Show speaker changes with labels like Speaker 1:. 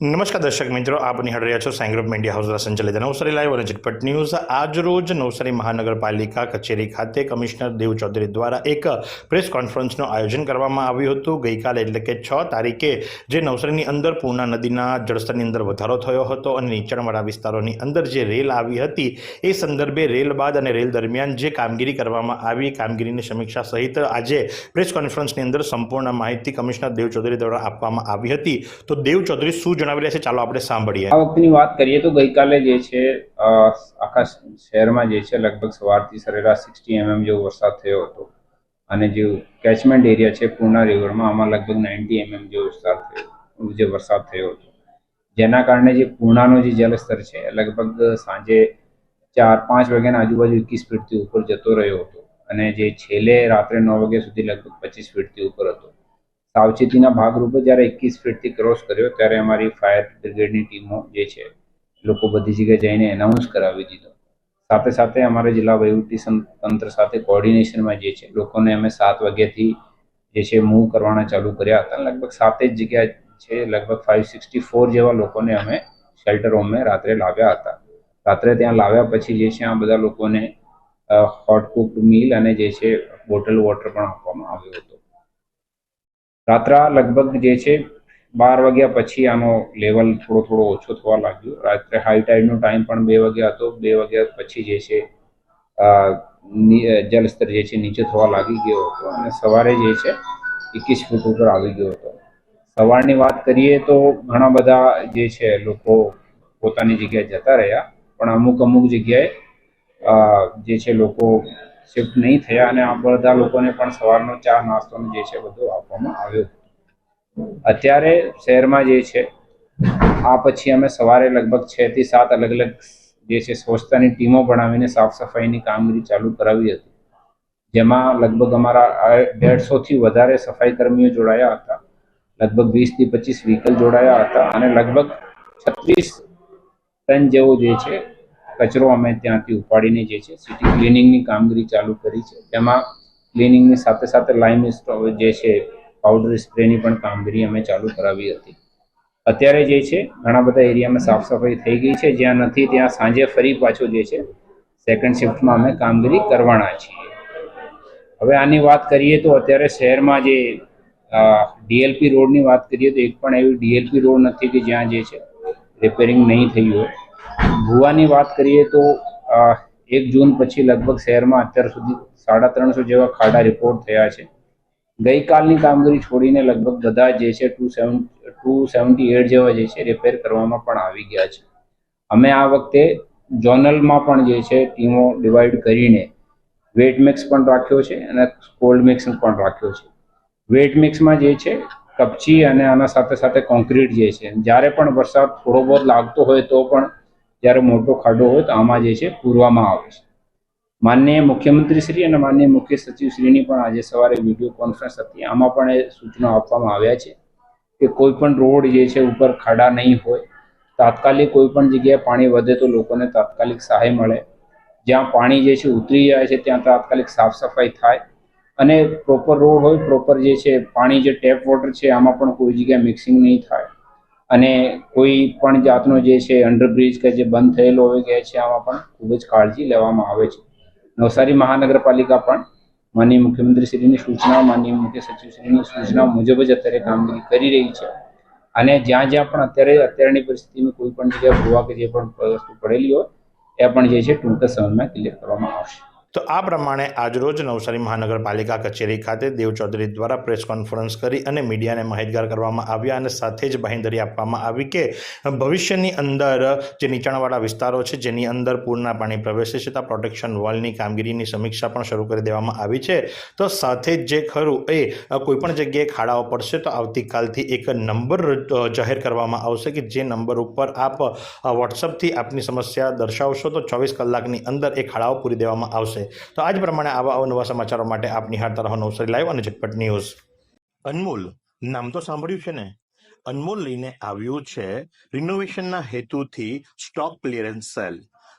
Speaker 1: નમસ્કાર દર્શક મિત્રો, આપ નિહાળ રહ્યા છો સાંઈ ગ્રુપ મીડિયા હાઉસ દ્વારા સંચાલિત નવસારી લાઈવ અને ઝટપટ ન્યૂઝ. આજરોજ નવસારી મહાનગરપાલિકા કચેરી ખાતે કમિશનર દેવ ચૌધરી દ્વારા એક પ્રેસ કોન્ફરન્સનું આયોજન કરવામાં આવ્યું હતું. ગઈકાલે એટલે કે છ તારીખે જે નવસારીની અંદર પૂર્ણા નદીના જળસ્તરની અંદર વધારો થયો હતો અને નીચાણવાળા વિસ્તારોની અંદર જે રેલ આવી હતી, એ સંદર્ભે રેલ બાદ અને રેલ દરમિયાન જે કામગીરી કરવામાં આવી, કામગીરીની સમીક્ષા સહિત આજે પ્રેસ કોન્ફરન્સની અંદર સંપૂર્ણ માહિતી કમિશનર દેવ ચૌધરી દ્વારા આપવામાં આવી હતી. તો દેવ ચૌધરી શું જણાવી રહ્યા છે, ચાલો આપણે સાંભળીએ.
Speaker 2: આ વખતની વાત કરીએ તો ગઈકાલે જે છે આખા શહેરમાં જે છે, લગભગ સવારથી સરેરાશ સિક્સટી એમએમ જેવો વરસાદ થયો હતો. અને જે કેચમેન્ટ એરિયા છે પૂર્ણા રિવરમાં આમાં લગભગ નાઇન્ટી એમએમ જેવો વરસાદ થયો, જે વરસાદ થયો હતો. જેના કારણે જે પૂર્ણાનો જે જલસ્તર છે, લગભગ સાંજે ચાર, પાંચ વાગ્યાના આજુબાજુ એકવીસ ફીટથી ઉપર જતો રહ્યો હતો. અને જે છેલ્લે રાત્રે નવ વાગ્યા સુધી લગભગ પચીસ ફીટથી ઉપર હતો. સાવચેતીના ભાગરૂપે જ્યારે એકવીસ ફીટથી ક્રોસ કર્યો, ત્યારે અમારી ફાયર બ્રિગેડની ટીમો જે છે, લોકો બધી જગ્યાએ જઈને એનાઉન્સ કરાવી દીધો. સાથે સાથે અમારા જિલ્લા વહીવટી તંત્ર સાથે કોર્ડિનેશનમાં જે છે, લોકોને અમે સાત વાગ્યાથી જે છે મૂવ કરવાના ચાલુ કર્યા હતા. લગભગ સાતે જ જગ્યા છે, લગભગ ફાઇવ સિક્સટી ફોર જેવા લોકોને અમે શેલ્ટર હોમે રાત્રે લાવ્યા હતા. રાત્રે ત્યાં લાવ્યા પછી જે છે, આ બધા લોકોને હોટ કુકડ મીલ અને જે છે બોટલ વોટર પણ આપવામાં આવ્યો હતો. રાત્રા લગભગ જે છે, બાર વાગ્યા પછી આનો લેવલ થોડો થોડો ઓછો થવા લાગ્યો. રાત્રે હાઈ ટાઈડનો ટાઈમ પણ બે વાગ્યા હતો. બે વાગ્યા પછી જે છે જલસ્તર જે છે નીચે થવા લાગી ગયો હતો અને સવારે જે છે, એકવીસ ફૂટ ઉપર આવી ગયો હતો. સવારની વાત કરીએ તો ઘણા બધા જે છે લોકો પોતાની જગ્યાએ જતા રહ્યા, પણ અમુક અમુક જગ્યાએ જે છે લોકો શિફ્ટ નહીં થયા અને આ બધા લોકોને પણ સવારનો ચા નાસ્તો જે છે બધું આપવામાં આવ્યો. અત્યારે શહેરમાં જે છે, આ પછી અમે સવારે લગભગ છ થી સાત અલગ અલગ જે છે સ્વચ્છતાની ટીમો બનાવીને સાફ સફાઈની કામગીરી ચાલુ કરાવી હતી. જેમાં લગભગ અમારા દેડસો થી વધારે સફાઈ કર્મીઓ જોડાયા હતા. લગભગ વીસથી પચીસ વ્હીકલ જોડાયા હતા અને લગભગ છત્રીસ ટન જેવો જે છે કચરો અમે ત્યાંથી ઉપાડીને જે છે સિટી ક્લિનિંગની કામગીરી ચાલુ કરી છે. તેમાં ક્લિનિંગની સાથે સાથે લાઇમ જે છે પાવડર સ્પ્રેની પણ કામગીરી અમે ચાલુ કરાવી હતી. અત્યારે જે છે, ઘણા બધા એરિયામાં સાફ સફાઈ થઈ ગઈ છે. જ્યાં નથી, ત્યાં સાંજે ફરી પાછો જે છે સેકન્ડ શિફ્ટમાં અમે કામગીરી કરવાના છીએ. હવે આની વાત કરીએ તો અત્યારે શહેરમાં જે ડીએલપી રોડની વાત કરીએ તો એક પણ એવી ડીએલપી રોડ નથી કે જ્યાં જે છે રિપેરિંગ નહીં થયું હોય. ભુવાની વાત કરીએ તો એક જૂન પછી લગભગ શહેરમાં અત્યાર સુધી સાડા ત્રણસો જેવા ખાડા રિપોર્ટ થયા છે. ગઈકાલની કામગીરી છોડીને લગભગ બધા જે છે two seven, two seventy eight જેવા જે છે રિપેર કરવામાં પણ આવી ગયા છે. અમે આ વખતે જોનલમાં પણ જે છે ટીમો ડિવાઈડ કરીને વેટ મિક્સ પણ રાખ્યો છે અને કોલ્ડ મિક્સ પણ રાખ્યો છે. વેટ મિક્સમાં જે છે કપચી અને આના સાથે સાથે કોન્ક્રીટ જે છે, જ્યારે પણ વરસાદ થોડો બહુ લાગતો હોય તો પણ જ્યારે મોટો ખાડો હોય તો આમાં જે છે પૂરવામાં આવે છે. માનનીય મુખ્યમંત્રી શ્રી અને માનનીય મુખ્ય સચિવ શ્રીની પણ આજે સવારે વીડિયો કોન્ફરન્સ હતી. આમાં પણ એ સૂચના આપવામાં આવ્યા છે કે કોઈ પણ રોડ જે છે ઉપર ખાડા નહીં હોય. તાત્કાલિક કોઈ પણ જગ્યાએ પાણી વધે તો લોકોને તાત્કાલિક સહાય મળે. જ્યાં પાણી જે છે ઉતરી જાય છે ત્યાં તાત્કાલિક સાફ સફાઈ થાય. અને પ્રોપર રોડ હોય પ્રોપર જે છે પાણી જે ટેપ વોટર છે, આમાં પણ કોઈ જગ્યાએ મિક્સિંગ નહીં થાય. અને કોઈ પણ જાતનો જે છે અંડરબ્રિજ કે જે બંધ થયેલો હોય ગયા છે, આમાં પણ ખૂબ જ કાળજી લેવામાં આવે છે. નવસારી મહાનગરપાલિકા પણ માનનીય મુખ્યમંત્રીશ્રીની સૂચના માનનીય મુખ્ય સચિવશ્રીની સૂચના મુજબ જ અત્યારે કામગીરી કરી રહી છે. અને જ્યાં જ્યાં પણ અત્યારે અત્યારની પરિસ્થિતિમાં કોઈ પણ જગ્યાએ ભૂવા કે જે પણ વસ્તુ પડેલી હોય એ પણ જે છે ટૂંક સમયમાં ક્લિયર કરવામાં આવશે.
Speaker 1: તો આ પ્રમાણે આજરોજ નવસારી મહાનગરપાલિકા કચેરી ખાતે દેવ ચૌધરી દ્વારા પ્રેસ કોન્ફરન્સ કરી અને મીડિયાને માહિતગાર કરવામાં આવ્યા અને સાથે જ બાંહેધરી આપવામાં આવી કે ભવિષ્યની અંદર જે નીચાણવાળા વિસ્તારો છે, જેની અંદર પૂરના પાણી પ્રવેશે છે ત્યાં પ્રોટેક્શન વોલની કામગીરીની સમીક્ષા પણ શરૂ કરી દેવામાં આવી છે. તો સાથે જ જે ખરું એ કોઈપણ જગ્યાએ ખાડાઓ પડશે તો આવતીકાલથી એક નંબર જાહેર કરવામાં આવશે કે જે નંબર ઉપર આપ વોટ્સઅપથી આપની સમસ્યા દર્શાવશો તો ચોવીસ કલાકની અંદર એ ખાડાઓ પૂરી દેવામાં આવશે. તો આ જ પ્રમાણે આવા અવનવા સમાચારો માટે આપ નિહાળતા રહો નવસારી લાઈવ અને ઝટપટ ન્યૂઝ. અનમોલ, નામ તો સાંભળ્યું છે ને? અનમોલ લઈને આવ્યું છે રિનોવેશનના હેતુથી સ્ટોક ક્લિયરન્સ સેલ.